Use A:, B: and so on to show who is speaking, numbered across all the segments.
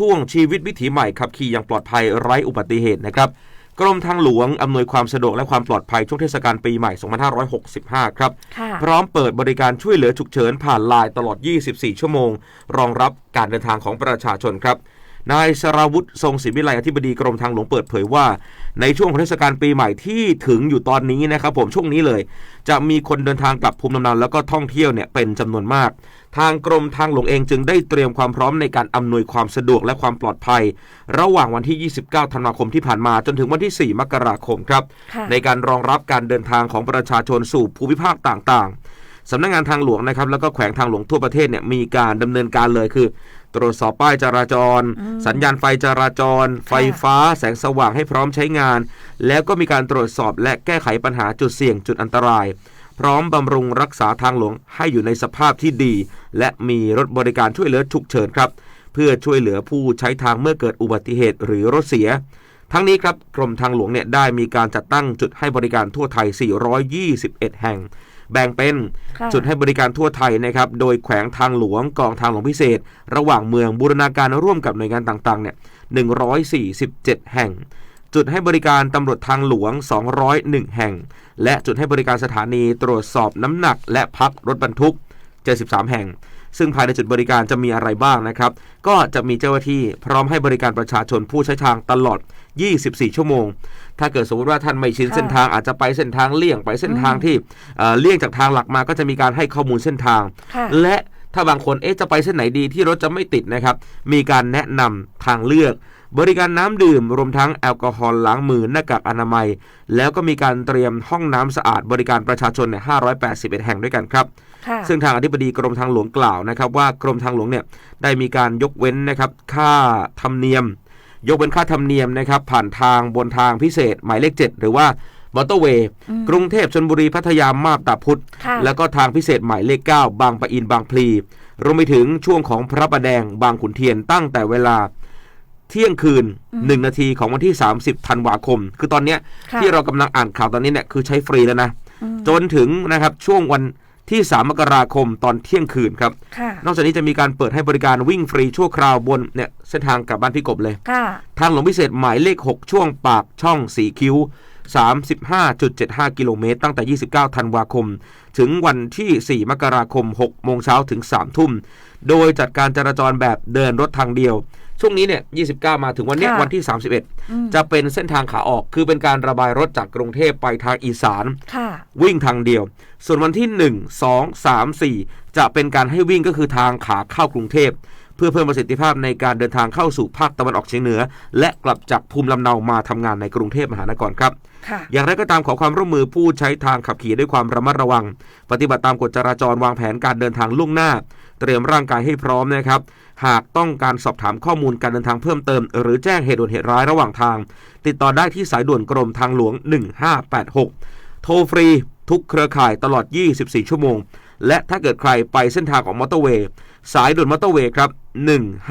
A: ช่วงชีวิตวิถีใหม่ขับขี่อย่างปลอดภัยไร้อุบัติเหตุนะครับกรมทางหลวง อำนวยความสะดวกและความปลอดภัยช่วงเทศกาลปีใหม่ 2565 ครับ
B: ค่ะ
A: พร้อมเปิดบริการช่วยเหลือฉุกเฉินผ่านไลน์ตลอด 24 ชั่วโมง รองรับการเดินทางของประชาชนครับ นายสราวุธทรงศิวิไลอธิบดีกรมทางหลวงเปิดเผยว่า ในช่วงของเทศกาลปีใหม่ที่ถึงอยู่ตอนนี้นะครับผมช่วงนี้เลย จะมีคนเดินทางกลับภูมิลำเนาแล้วก็ท่องเที่ยวเนี่ยเป็นจำนวนมาก ทางกรมทางหลวงเองจึงได้เตรียมความพร้อมในการอำนวยความสะดวกและความปลอดภัย ระหว่างวันที่ 29 ธันวาคมที่ผ่านมาจนถึงวันที่ 4 มกราคมครับ
B: ค่ะ
A: ในการรองรับการเดินทางของประชาชนสู่ภูมิภาคต่างๆ สำนักงานทางหลวงนะครับแล้วก็แขวงทางหลวงทั่วประเทศเนี่ยมีการดำเนินการเลยคือ ตรวจสอบป้ายจราจร สัญญาณไฟจราจร ไฟฟ้า แสงสว่างให้พร้อมใช้งาน แล้วก็มีการตรวจสอบและแก้ไขปัญหาจุดเสี่ยงจุดอันตราย พร้อมบำรุงรักษาทางหลวงให้อยู่ในสภาพที่ดี และมีรถบริการช่วยเหลือฉุกเฉินครับเพื่อช่วยเหลือผู้ใช้ทางเมื่อเกิดอุบัติเหตุหรือรถเสีย ทั้งนี้ครับกรมทางหลวงเนี่ยได้มีการจัดตั้งจุดให้บริการทั่วไทย 421 แห่ง แบ่งเป็น
B: ค่ะ
A: จุดให้บริการทั่วไทยนะครับ โดยแขวงทางหลวงกองทางหลวงพิเศษ ระหว่างเมืองบูรณาการร่วมกับหน่วยงานต่างๆเนี่ย147 แห่ง จุดให้บริการตำรวจทางหลวง 201 แห่ง และจุดให้บริการสถานีตรวจสอบน้ำหนัก และพักรถบรรทุก 73 แห่ง ซึ่งภายในจุดบริการจะมีอะไรบ้างนะครับ ก็จะมีเจ้าหน้าที่พร้อมให้บริการประชาชนผู้ใช้ทางตลอด 24 ชั่วโมง ถ้าเกิดสมมติว่าท่านไม่ชิน
B: ค่ะ
A: เส้นทางอาจจะไปเส้นทางเลี่ยงไปเส้นทางที่เอ่อเลี่ยงจากทางหลักมาก็จะมีการให้ข้อมูลเส้นทาง
B: ค่ะ
A: และถ้าบางคนเอ๊ะจะไปเส้นไหนดีที่รถจะไม่ติดนะครับ มีการแนะนำทางเลือก บริการน้ำดื่มรวมทั้งแอลกอฮอล์ล้างมือหน้ากากอนามัย แล้วก็มีการเตรียมห้องน้ำสะอาดบริการประชาชนเนี่ย581 แห่งด้วยกันครับ
B: ค่ะ
A: ซึ่งทางอธิบดีกรมทางหลวงกล่าวนะครับว่ากรมทางหลวงเนี่ยได้มีการยกเว้นนะครับค่าธรรมเนียม ยกเว้นค่าธรรมเนียมนะครับผ่านทางบนทางพิเศษ หมายเลข 7 หรือว่ามอเตอร์เวย์กรุงเทพชนบุรีพัทยามาบตาพุธ
B: ค่ะ
A: แล้วก็ทางพิเศษหมายเลข 9 บางปะอินบางพลีรวมไปถึงช่วงของพระประแดงบางขุนเทียนตั้งแต่เวลา เที่ยงคืน 1 นาทีของวันที่ 30ธันวาคม คือตอนเนี้ย
B: ค่ะ
A: ที่เรากำลังอ่านข่าวตอนนี้เนี่ยคือใช้ฟรีแล้วนะ จนถึงนะครับช่วงวันที่ 3 มกราคมตอนเที่ยงคืนครับ
B: ค่ะ
A: นอกจากนี้จะมีการเปิดให้บริการวิ่งฟรีชั่วคราวบนเนี่ยเส้นทางกลับบ้านพี่กบเลย
B: ค่ะ
A: ทางหลวงพิเศษหมายเลข 6 ช่วงปากช่องสีคิ้ว 35.75 กิโลเมตร ตั้งแต่ 29 ธันวาคม ถึงวันที่ 4 มกราคม 6 โมงเช้าถึง 3 ทุ่ม โดยจัดการจราจรแบบเดินรถทางเดียว ช่วงนี้เนี่ย29 มาถึงวันเนี้ย
B: ค่ะ
A: วันที่ 31 จะเป็นเส้นทางขาออกคือเป็นการระบายรถจากกรุงเทพไปทางอีสาน
B: ค่ะ
A: วิ่งทางเดียว ส่วนวันที่ 1 2 3 4 จะเป็นการให้วิ่งก็คือทางขาเข้ากรุงเทพเพื่อเพิ่มประสิทธิภาพในการเดินทางเข้าสู่ภาคตะวันออกเฉียงเหนือ และกลับจากภูมิลำเนามาทำงานในกรุงเทพมหานครครับ
B: ค่ะ
A: อย่างไรก็ตามขอความร่วมมือผู้ใช้ทางขับขี่ด้วยความระมัดระวัง ปฏิบัติตามกฎจราจรวางแผนการเดินทางล่วงหน้า เตรียมร่างกายให้พร้อมนะครับ หากต้องการสอบถามข้อมูลการเดินทางเพิ่มเติม หรือแจ้งเหตุด่วนเหตุร้ายระหว่างทาง ติดต่อได้ที่สายด่วนกรมทางหลวง 1586 โทรฟรีทุกเครือข่ายตลอด 24 ชั่วโมง และถ้าเกิดใครไปเส้นทางของมอเตอร์เวย์สายด่วนมอเตอร์เวย์ครับ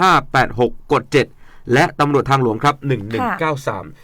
A: 1586 กด 7 และตำรวจทางหลวงครับ 1193